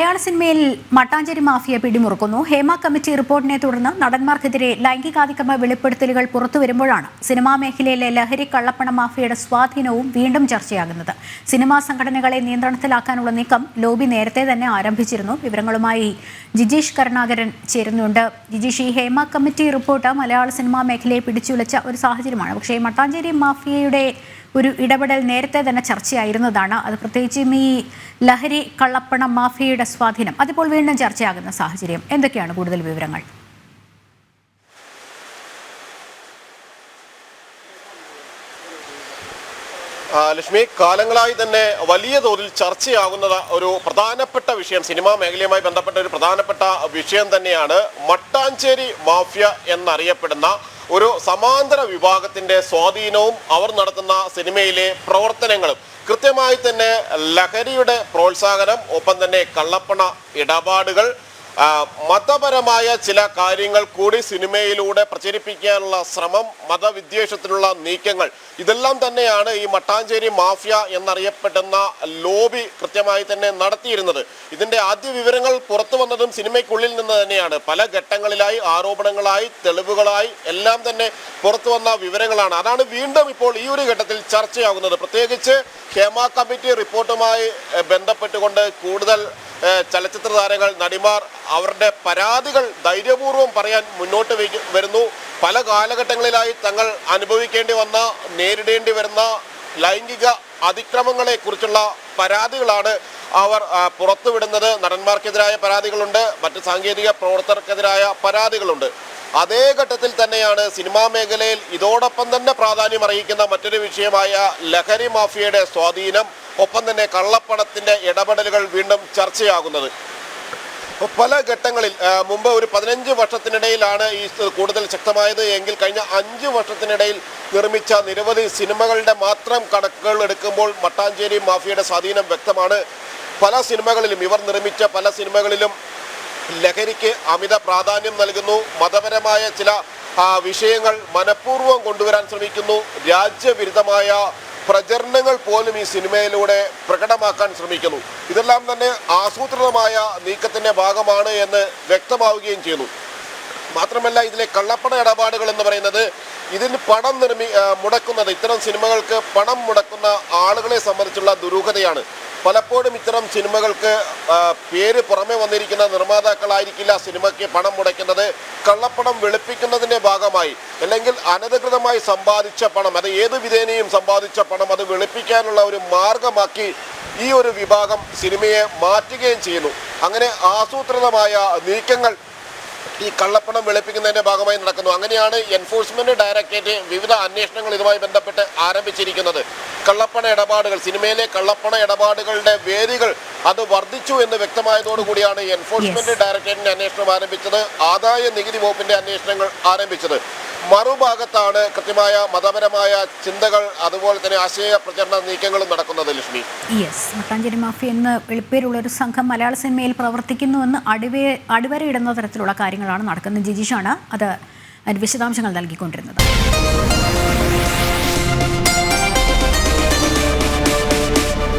മലയാള സിനിമയിൽ മട്ടാഞ്ചേരി മാഫിയ പിടിമുറുക്കുന്നു. ഹേമ കമ്മിറ്റി റിപ്പോർട്ടിനെ തുടർന്ന് നടന്മാർക്കെതിരെ ലൈംഗികാതിക്രമ വെളിപ്പെടുത്തലുകൾ പുറത്തുവരുമ്പോഴാണ് സിനിമാ മേഖലയിലെ ലഹരി കള്ളപ്പണ മാഫിയയുടെ സ്വാധീനവും വീണ്ടും ചർച്ചയാകുന്നത്. സിനിമാ സംഘടനകളെ നിയന്ത്രണത്തിലാക്കാനുള്ള നീക്കം ലോബി നേരത്തെ തന്നെ ആരംഭിച്ചിരുന്നു. വിവരങ്ങളുമായി ജിജീഷ് കരുണാകരൻ ചേരുന്നുണ്ട്. ജിജീഷ് ഈ Hema committee report Malayala cinema മേഖലയെ പിടിച്ചുലച്ച ഒരു സാഹചര്യമാണ്. പക്ഷേ മട്ടാഞ്ചേരി മാഫിയയുടെ ഒരു ഇടപെടൽ നേരത്തെ തന്നെ ചർച്ചയായിരുന്നതാണ്. അത് പ്രത്യേകിച്ചും ഈ ലഹരി കള്ളപ്പണ മാഫിയയുടെ സ്വാധീനം. അതിപ്പോൾ വീണ്ടും ചർച്ചയാകുന്ന സാഹചര്യം. എന്തൊക്കെയാണ് കൂടുതൽ വിവരങ്ങൾ? ലക്ഷ്മി കാലങ്ങളായി തന്നെ വലിയ തോതിൽ ചർച്ചയാകുന്ന ഒരു പ്രധാനപ്പെട്ട വിഷയം. സിനിമാ മേഖലയുമായി ബന്ധപ്പെട്ട ഒരു പ്രധാനപ്പെട്ട വിഷയം തന്നെയാണ് മട്ടാഞ്ചേരി മാഫിയ എന്നറിയപ്പെടുന്ന ഒരു സമാന്തര വിഭാഗത്തിന്റെ സ്വാധീനവും അവർ നടത്തുന്ന സിനിമയിലെ പ്രവർത്തനങ്ങളും. കൃത്യമായി തന്നെ ലഹരിയുടെ പ്രോത്സാഹനം ഒപ്പം തന്നെ കള്ളപ്പണ ഇടപാടുകൾ മതപരമായ ചില കാര്യങ്ങൾ കൂടി സിനിമയിലൂടെ പ്രചരിപ്പിക്കാനുള്ള ശ്രമം മതവിദ്വേഷത്തിനുള്ള നീക്കങ്ങൾ ഇതെല്ലാം തന്നെയാണ് ഈ മട്ടാഞ്ചേരി മാഫിയ എന്നറിയപ്പെടുന്ന ലോബി കൃത്യമായി തന്നെ നടത്തിയിരുന്നത്. ഇതിന്റെ ആദ്യ വിവരങ്ങൾ പുറത്തു വന്നതും സിനിമയ്ക്കുള്ളിൽ നിന്ന് തന്നെയാണ്. പല ഘട്ടങ്ങളിലായി ആരോപണങ്ങളായി തെളിവുകളായി എല്ലാം തന്നെ പുറത്തു വന്ന വിവരങ്ങളാണ്. അതാണ് വീണ്ടും ഇപ്പോൾ ഈ ഒരു ഘട്ടത്തിൽ ചർച്ചയാകുന്നത്. പ്രത്യേകിച്ച് ഹേമ കമ്മിറ്റി റിപ്പോർട്ടുമായി ബന്ധപ്പെട്ടുകൊണ്ട് കൂടുതൽ ചലച്ചിത്ര താരങ്ങൾ നടിമാർ അവരുടെ പരാതികൾ ധൈര്യപൂർവം പറയാൻ മുന്നോട്ട് വരുന്നു. പല കാലഘട്ടങ്ങളിലായി തങ്ങൾ അനുഭവിക്കേണ്ടി വന്ന നേരിടേണ്ടി വരുന്ന ലൈംഗിക അതിക്രമങ്ങളെ കുറിച്ചുള്ള പരാതികളാണ് അവർ പുറത്തുവിടുന്നത്. നടന്മാർക്കെതിരായ പരാതികളുണ്ട്. മറ്റ് സാങ്കേതിക പ്രവർത്തകർക്കെതിരായ പരാതികളുണ്ട്. അതേ ഘട്ടത്തിൽ തന്നെയാണ് സിനിമാ മേഖലയിൽ ഇതോടൊപ്പം തന്നെ പ്രാധാന്യം അറിയിക്കുന്ന മറ്റൊരു വിഷയമായ ലഹരി മാഫിയയുടെ സ്വാധീനം ഒപ്പം തന്നെ കള്ളപ്പണത്തിന്റെ ഇടപെടലുകൾ വീണ്ടും ചർച്ചയാകുന്നത്. പല ഘട്ടങ്ങളിൽ മുമ്പ് ഒരു പതിനഞ്ച് വർഷത്തിനിടയിലാണ് ഈ കൂടുതൽ ശക്തമായത്. എങ്കിൽ കഴിഞ്ഞ അഞ്ച് വർഷത്തിനിടയിൽ നിർമ്മിച്ച നിരവധി സിനിമകളുടെ മാത്രം കണക്കുകൾ എടുക്കുമ്പോൾ മട്ടാഞ്ചേരി മാഫിയയുടെ സ്വാധീനം വ്യക്തമാണ്. പല സിനിമകളിലും ഇവർ നിർമ്മിച്ച പല സിനിമകളിലും ലഹരിക്ക് അമിത പ്രാധാന്യം നൽകുന്നു. മതപരമായ ചില വിഷയങ്ങൾ മനഃപൂർവം കൊണ്ടുവരാൻ ശ്രമിക്കുന്നു. രാജ്യവിരുദ്ധമായ പ്രചരണങ്ങൾ പോലും ഈ സിനിമയിലൂടെ പ്രകടമാക്കാൻ ശ്രമിക്കുന്നു. ഇതെല്ലാം തന്നെ ആസൂത്രിതമായ നീക്കത്തിന്റെ ഭാഗമാണ് എന്ന് വ്യക്തമാവുകയും ചെയ്യുന്നു. മാത്രമല്ല ഇതിലെ കള്ളപ്പണ ഇടപാടുകൾ എന്ന് പറയുന്നത് ഇതിന് പണം നിർമ്മി മുടക്കുന്നത് ഇത്തരം സിനിമകൾക്ക് പണം മുടക്കുന്ന ആളുകളെ സംബന്ധിച്ചുള്ള ദുരൂഹതയാണ്. പലപ്പോഴും ഇത്തരം സിനിമകൾക്ക് പേര് പുറമെ വന്നിരിക്കുന്ന നിർമ്മാതാക്കളായിരിക്കില്ല സിനിമയ്ക്ക് പണം മുടക്കുന്നത് കള്ളപ്പണം വെളുപ്പിക്കുന്നതിന്റെ ഭാഗമായി അല്ലെങ്കിൽ അനധികൃതമായി സമ്പാദിച്ച പണം അത് ഏത് വിധേനയും സമ്പാദിച്ച പണം അത് വെളുപ്പിക്കാനുള്ള ഒരു മാർഗമാക്കി ഈ ഒരു വിഭാഗം സിനിമയെ മാറ്റുകയും ചെയ്യുന്നു. അങ്ങനെ ആസൂത്രിതമായ നീക്കങ്ങൾ ഈ കള്ളപ്പണം വെളുപ്പിക്കുന്നതിന്റെ ഭാഗമായി നടക്കുന്നു. അങ്ങനെയാണ് എൻഫോഴ്സ്മെന്റ് ഡയറക്ടറേറ്റ് വിവിധ അന്വേഷണങ്ങൾ ഇതുമായി ബന്ധപ്പെട്ട് ആരംഭിച്ചിരിക്കുന്നത്. കള്ളപ്പണ ഇടപാടുകൾ സിനിമയിലെ കള്ളപ്പണ ഇടപാടുകളുടെ വേദികൾ അത് വർദ്ധിച്ചു എന്ന് വ്യക്തമായതോടുകൂടിയാണ് എൻഫോഴ്സ്മെന്റ് ഡയറക്ടറേറ്റിന്റെ അന്വേഷണം ആരംഭിച്ചത്. ആദായ നികുതി വകുപ്പിന്റെ അന്വേഷണങ്ങൾ ആരംഭിച്ചത്. മറുഭാഗത്താണ് കൃത്യമായ മതപരമായ ചിന്തകൾ അതുപോലെ തന്നെ ആശയ പ്രചരണ നീക്കങ്ങളും നടക്കുന്നത് ലക്ഷ്മി. യെസ് മട്ടാഞ്ചേരി മാഫിയ എന്ന് വെളിപ്പേരുള്ള ഒരു സംഘം മലയാള സിനിമയിൽ പ്രവർത്തിക്കുന്നുവെന്ന് അടിവേ അടിവരയിടുന്ന തരത്തിലുള്ള കാര്യങ്ങളാണ് നടക്കുന്നത്. ജിജീഷാണ് അത് വിശദാംശങ്ങൾ നൽകിക്കൊണ്ടിരുന്നത്.